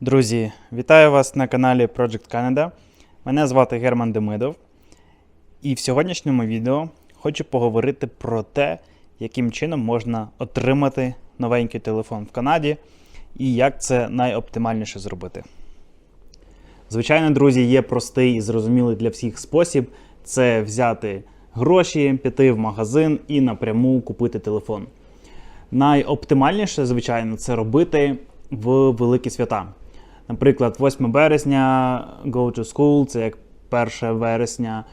Друзі, вітаю вас на каналі Project Canada. Мене звати Герман Демидов. І в сьогоднішньому відео хочу поговорити про те, яким чином можна отримати новенький телефон в Канаді і як це найоптимальніше зробити. Звичайно, друзі, є простий і зрозумілий для всіх спосіб це взяти гроші, піти в магазин і напряму купити телефон. Найоптимальніше, звичайно, це робити в великі свята. Наприклад, 8 березня Go to School, це як 1 вересня,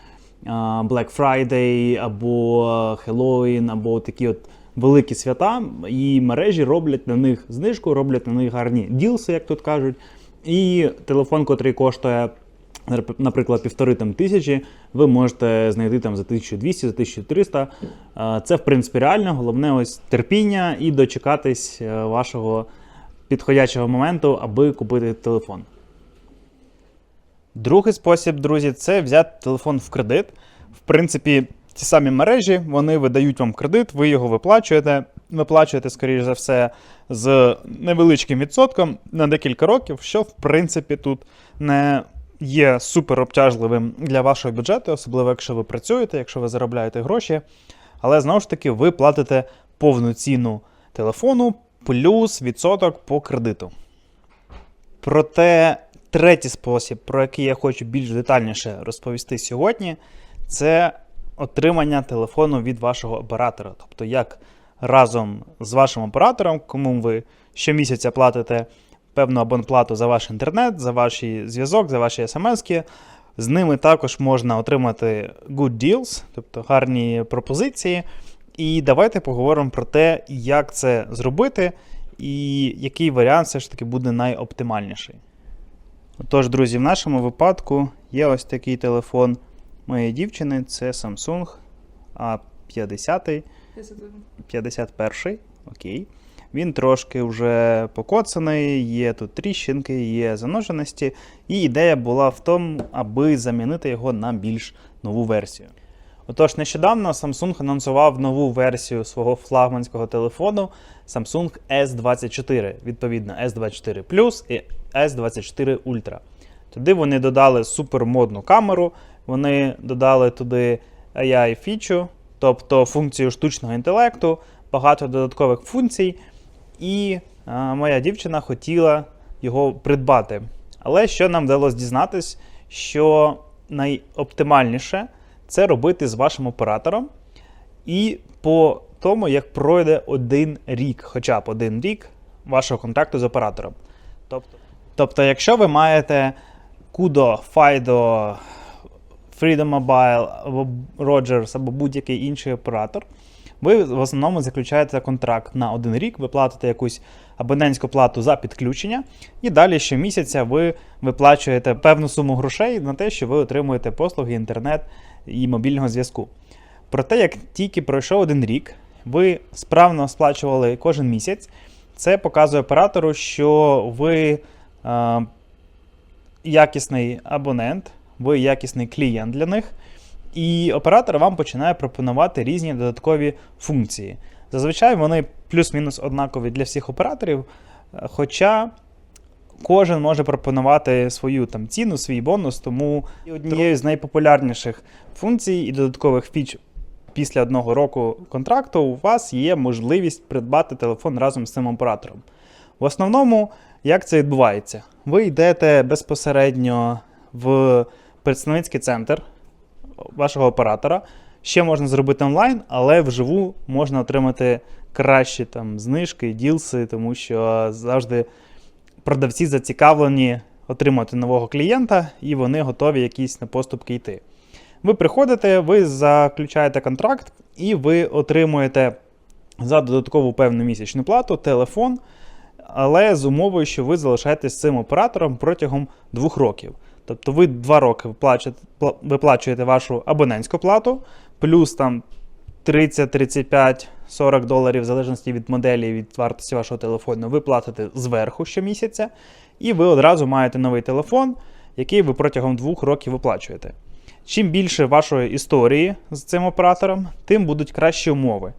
Black Friday або Halloween, або такі от великі свята. І мережі роблять на них знижку, роблять на них гарні ділси, як тут кажуть. І телефон, котрий коштує, наприклад, півтори там тисячі, ви можете знайти там за 1200, за 1300. Е, Це, в принципі, реально. Головне ось терпіння і дочекатись е, вашого підходячого моменту, аби купити телефон. Другий спосіб, друзі, це взяти телефон в кредит. В принципі, ті самі мережі вони видають вам кредит, ви його виплачуєте. Виплачуєте, скоріш за все, з невеличким відсотком на декілька років, що в принципі тут не є супер обтяжливим для вашого бюджету, особливо якщо ви працюєте, якщо ви заробляєте гроші. Але знову ж таки, ви платите повну ціну телефону плюс відсоток по кредиту. Проте третій спосіб, про який я хочу більш детальніше розповісти сьогодні, це отримання телефону від вашого оператора. Тобто, як разом з вашим оператором, кому ви щомісяця платите певну абонплату за ваш інтернет, за ваш зв'язок, за ваші смски. З ними також можна отримати good deals, тобто гарні пропозиції. І давайте поговоримо про те, як це зробити, і який варіант все ж таки буде найоптимальніший. Отож, друзі, в нашому випадку є ось такий телефон моєї дівчини, це Samsung A50. 51 окей. Він трошки вже покоцаний, є тут тріщинки, є заноженості. І ідея була в тому, аби замінити його на більш нову версію. Отож, нещодавно Samsung анонсував нову версію свого флагманського телефону Samsung S24, відповідно, S24 Plus і S24 Ultra. Туди вони додали супермодну камеру, вони додали туди AI фічу, тобто функцію штучного інтелекту, багато додаткових функцій. І а, моя дівчина хотіла його придбати. Але що нам вдалося дізнатись, що найоптимальніше це робити з вашим оператором. І по тому, як пройде один рік, хоча б один рік вашого контракту з оператором. Тобто, тобто якщо ви маєте Kudo, Fido, Freedom Mobile або Rogers, або будь-який інший оператор, ви в основному заключаєте контракт на один рік, ви платите якусь абонентську плату за підключення, і далі щомісяця ви виплачуєте певну суму грошей на те, що ви отримуєте послуги інтернет і мобільного зв'язку. Проте, як тільки пройшов один рік, ви справно сплачували кожен місяць, це показує оператору, що ви е, якісний абонент, ви якісний клієнт для них. І оператор вам починає пропонувати різні додаткові функції. Зазвичай вони плюс-мінус однакові для всіх операторів, е, хоча кожен може пропонувати свою там ціну, свій бонус, тому однією з найпопулярніших функцій і додаткових фіч після одного року контракту у вас є можливість придбати телефон разом з цим оператором. В основному, як це відбувається? Ви йдете безпосередньо в представницький центр вашого оператора. Ще можна зробити онлайн, але вживу можна отримати кращі там знижки, ділси, тому що завжди продавці зацікавлені отримати нового клієнта, і вони готові якісь на поступки йти. Ви приходите, ви заключаєте контракт, і ви отримуєте за додаткову певну місячну плату телефон, але з умовою, що ви залишаєтесь цим оператором протягом двох років. Тобто ви два роки виплачуєте, вашу абонентську плату, плюс там 30, 35, 40 доларів, в залежності від моделі, від вартості вашого телефону, ви платите зверху щомісяця, і ви одразу маєте новий телефон, який ви протягом двох років виплачуєте. Чим більше вашої історії з цим оператором, тим будуть кращі умови.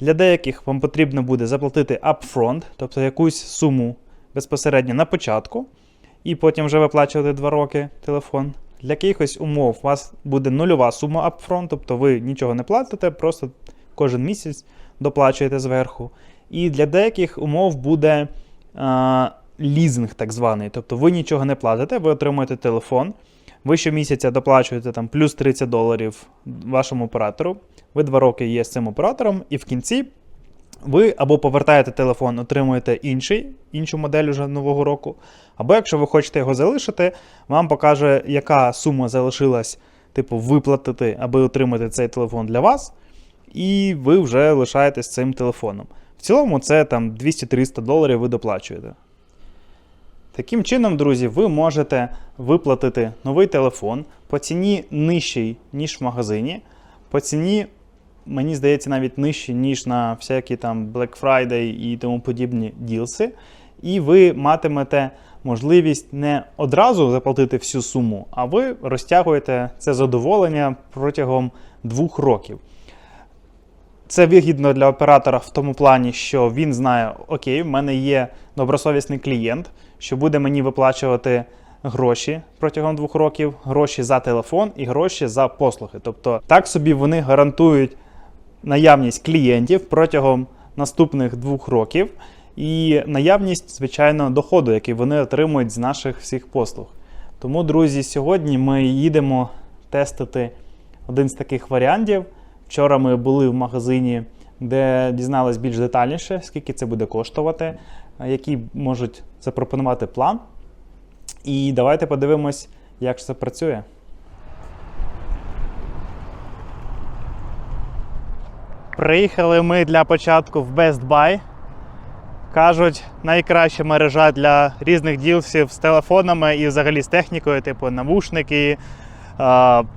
Для деяких вам потрібно буде заплатити upfront, тобто якусь суму безпосередньо на початку, і потім вже виплачувати 2 роки телефон. Для якихось умов у вас буде нульова сума upfront, тобто ви нічого не платите, просто кожен місяць доплачуєте зверху. І для деяких умов буде а, лізинг, так званий. Тобто ви нічого не платите, ви отримуєте телефон. Ви щомісяця доплачуєте там плюс 30 доларів вашому оператору. Ви два роки є з цим оператором, і в кінці ви або повертаєте телефон, отримуєте інший, іншу модель уже нового року. Або якщо ви хочете його залишити, вам покаже, яка сума залишилась, типу, виплатити, аби отримати цей телефон для вас, і ви вже лишаєтесь цим телефоном. В цілому, це там 200-300 доларів ви доплачуєте. Таким чином, друзі, ви можете виплатити новий телефон по ціні нижчій, ніж в магазині, по ціні, мені здається, навіть нижчій, ніж на всякі там Black Friday і тому подібні ділси. І ви матимете можливість не одразу заплатити всю суму, а ви розтягуєте це задоволення протягом двох років. Це вигідно для оператора в тому плані, що він знає, окей, в мене є добросовісний клієнт, що буде мені виплачувати гроші протягом двох років, гроші за телефон і гроші за послуги. Тобто, так собі вони гарантують наявність клієнтів протягом наступних двох років і наявність, звичайно, доходу, який вони отримують з наших всіх послуг. Тому, друзі, сьогодні ми їдемо тестити один з таких варіантів. Вчора ми були в магазині, де дізнались більш детальніше, скільки це буде коштувати, який можуть запропонувати план. І давайте подивимось, як це працює. Приїхали ми для початку в Best Buy. Кажуть, найкраща мережа для різних ділсів з телефонами і взагалі з технікою, типу навушники,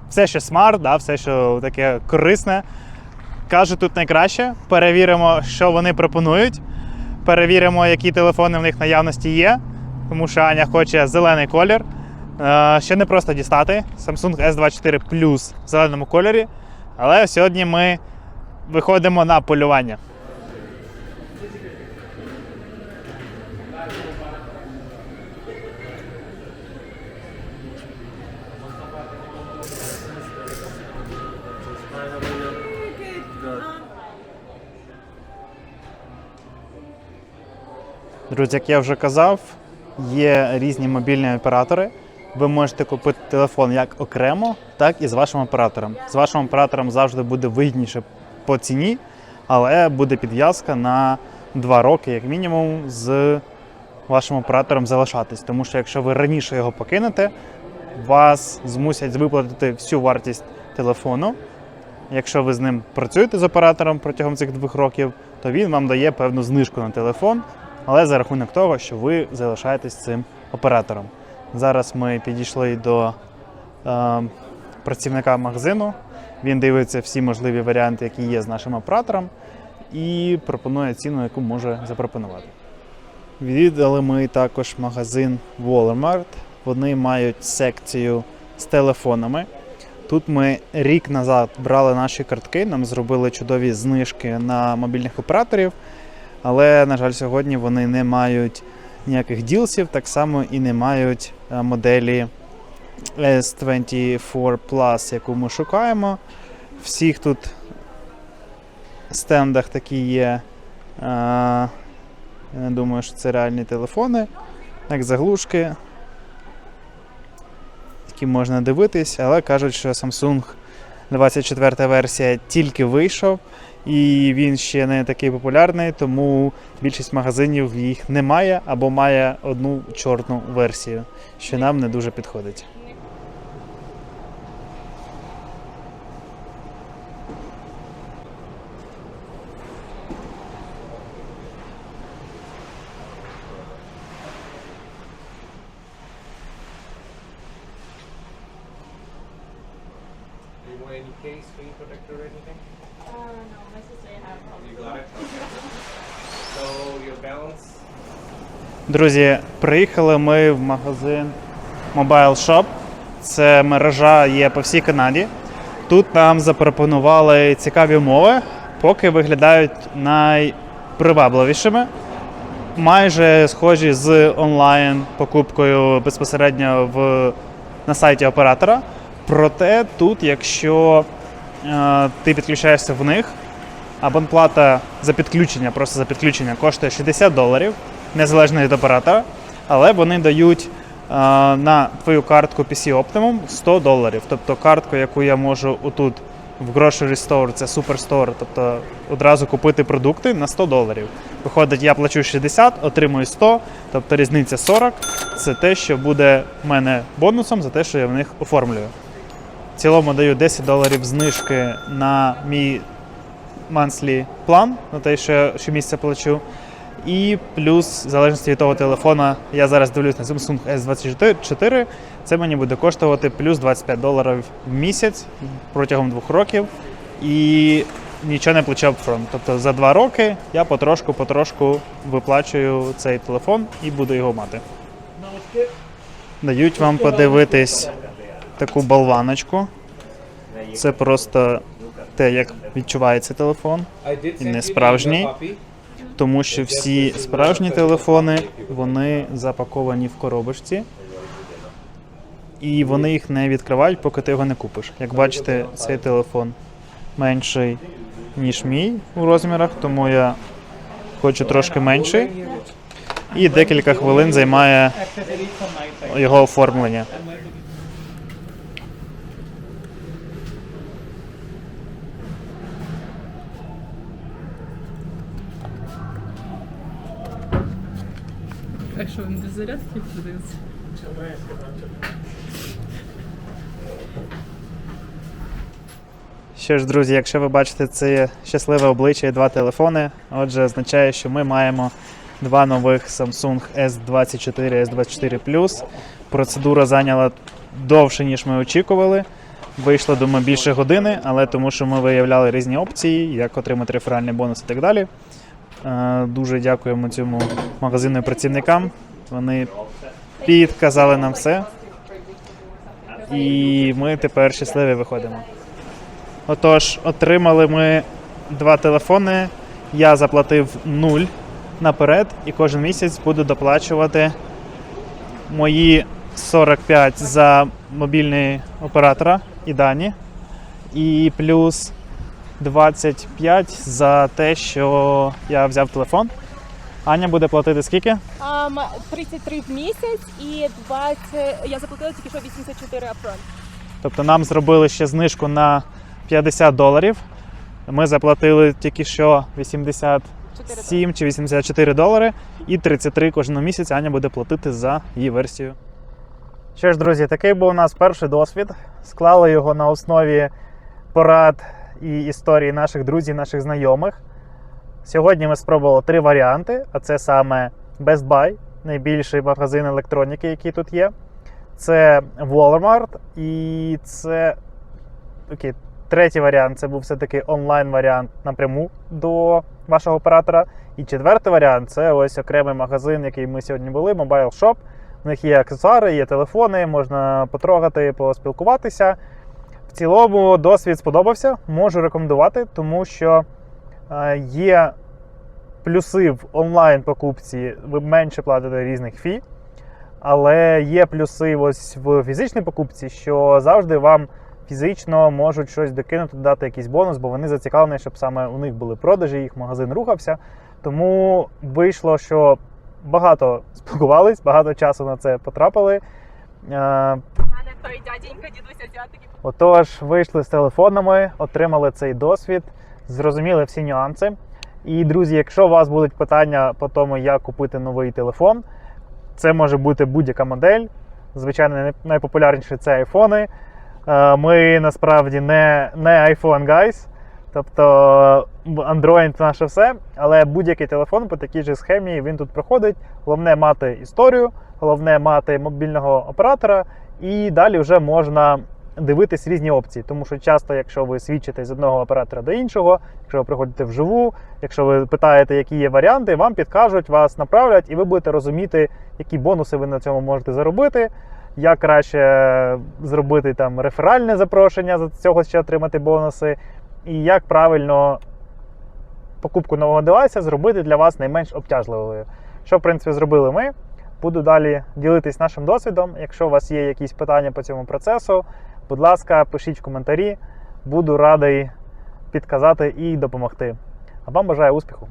все, що смарт, да, все, що таке корисне. Кажуть, тут найкраще. Перевіримо, що вони пропонують. Перевіримо, які телефони в них наявності є. Тому що Аня хоче зелений колір. Ще не просто дістати. Samsung S24 Plus в зеленому кольорі. Але сьогодні ми виходимо на полювання. Друзі, як я вже казав, є різні мобільні оператори. Ви можете купити телефон як окремо, так і з вашим оператором. З вашим оператором завжди буде вигідніше по ціні, але буде підв'язка на 2 роки, як мінімум, з вашим оператором залишатись. Тому що якщо ви раніше його покинете, вас змусять виплатити всю вартість телефону. Якщо ви з ним працюєте з оператором протягом цих двох років, то він вам дає певну знижку на телефон, але за рахунок того, що ви залишаєтесь цим оператором. Зараз ми підійшли до е, працівника магазину. Він дивиться всі можливі варіанти, які є з нашим оператором, і пропонує ціну, яку може запропонувати. Відвідали ми також магазин Walmart. Вони мають секцію з телефонами. Тут ми рік назад брали наші картки, нам зробили чудові знижки на мобільних операторів, але, на жаль, сьогодні вони не мають ніяких ділсів, так само і не мають е, моделі S24 Plus, яку ми шукаємо. Всіх тут стендах такі є. Я не думаю, що це реальні телефони, як заглушки які можна дивитись, але кажуть, що Samsung 24 версія тільки вийшов, і він ще не такий популярний, тому більшість магазинів їх немає або має одну чорну версію, що нам не дуже підходить. Any case, screen protector or anything? Uh, no, my sister have problems. You got it? So your balance, Друзі, приїхали ми в магазин Mobile Shop. Це мережа є по всій Канаді. Тут нам запропонували цікаві умови, поки виглядають найпривабливішими. майже схожі з онлайн покупкою безпосередньо в, на сайті оператора. Проте тут, якщо е, ти підключаєшся в них, абонплата за підключення, просто за підключення коштує 60 доларів, незалежно від оператора, але вони дають е, на твою картку PC Optimum 100 доларів. Тобто картку, яку я можу отут в Grocery Store, це Superstore, тобто одразу купити продукти на 100 доларів. Виходить, я плачу 60, отримую 100, тобто різниця 40. Це те, що буде в мене бонусом за те, що я в них оформлюю. В цілому даю 10 доларів знижки на мій monthly план, на те, що я щомісяця плачу. І плюс, в залежності від того телефона, я зараз дивлюсь на Samsung S24, це мені буде коштувати плюс 25 доларів в місяць протягом двох років. І нічого не плачу upfront. Тобто за два роки я потрошку-потрошку виплачую цей телефон і буду його мати. Дають вам подивитись таку болваночку. Це просто те, як відчувається телефон. І не справжній. Тому що всі справжні телефони вони запаковані в коробочці, і вони їх не відкривають, поки ти його не купиш. Як бачите, цей телефон менший, ніж мій у розмірах, тому я хочу трошки менший. І декілька хвилин займає його оформлення. Що він без зарядки продається? Що ж, друзі, якщо ви бачите це щасливе обличчя і два телефони, отже, означає, що ми маємо два нових Samsung S24 S24 Plus. Процедура зайняла довше, ніж ми очікували. Вийшло, думаю, більше години, але тому що ми виявляли різні опції, як отримати реферальний бонус і так далі. Е, Дуже дякуємо цьому магазину і працівникам. Вони підказали нам все. І ми тепер щасливі виходимо. Отож, отримали ми два телефони. Я заплатив нуль наперед, і кожен місяць буду доплачувати мої 45 за мобільний оператора і дані, і плюс 25 за те, що я взяв телефон. Аня буде платити скільки? Um, 33 в місяць і 20... Я заплатила тільки що 84 апфронт. Тобто нам зробили ще знижку на 50 доларів. Ми заплатили тільки що 87 чи 84 долари, і 33 кожного місяця Аня буде платити за її версію. Що ж, друзі, такий був у нас перший досвід. Склали його на основі порад і історії наших друзів, наших знайомих. Сьогодні ми спробували три варіанти: а це саме Best Buy, найбільший магазин електроніки, який тут є. Це Walmart, і це окей, третій варіант це був все-таки онлайн-варіант напряму до вашого оператора. І четвертий варіант це ось окремий магазин, який ми сьогодні були, Mobile Shop. У них є аксесуари, є телефони, можна потрогати, поспілкуватися. Цілому досвід сподобався, можу рекомендувати, тому що е, є плюси в онлайн-покупці, ви менше платите різних фі. Але є плюси ось в фізичній покупці, що завжди вам фізично можуть щось докинути, дати якийсь бонус, бо вони зацікавлені, щоб саме у них були продажі, їх магазин рухався. Тому вийшло, що багато спілкувались, багато часу на це потрапили. Той дяденька, дідуся азіатики. Отож, вийшли з телефонами, отримали цей досвід, зрозуміли всі нюанси. І, друзі, якщо у вас будуть питання по тому, як купити новий телефон, це може бути будь-яка модель. Звичайно, най- найпопулярніші це айфони. Е, Ми насправді не, не iPhone guys, тобто Android наше все, але будь-який телефон по такій же схемі він тут проходить. Головне мати історію, головне мати мобільного оператора, і далі вже можна дивитись різні опції. Тому що часто, якщо ви свідчите з одного оператора до іншого, якщо ви приходите вживу, якщо ви питаєте, які є варіанти, вам підкажуть, вас направлять, і ви будете розуміти, які бонуси ви на цьому можете заробити. Як краще зробити там реферальне запрошення за цього ще отримати бонуси, і як правильно покупку нового девайса зробити для вас найменш обтяжливою. Що, в принципі, зробили ми. Буду далі ділитись нашим досвідом. Якщо у вас є якісь питання по цьому процесу, будь ласка, пишіть коментарі. Буду радий підказати і допомогти. А вам бажаю успіху!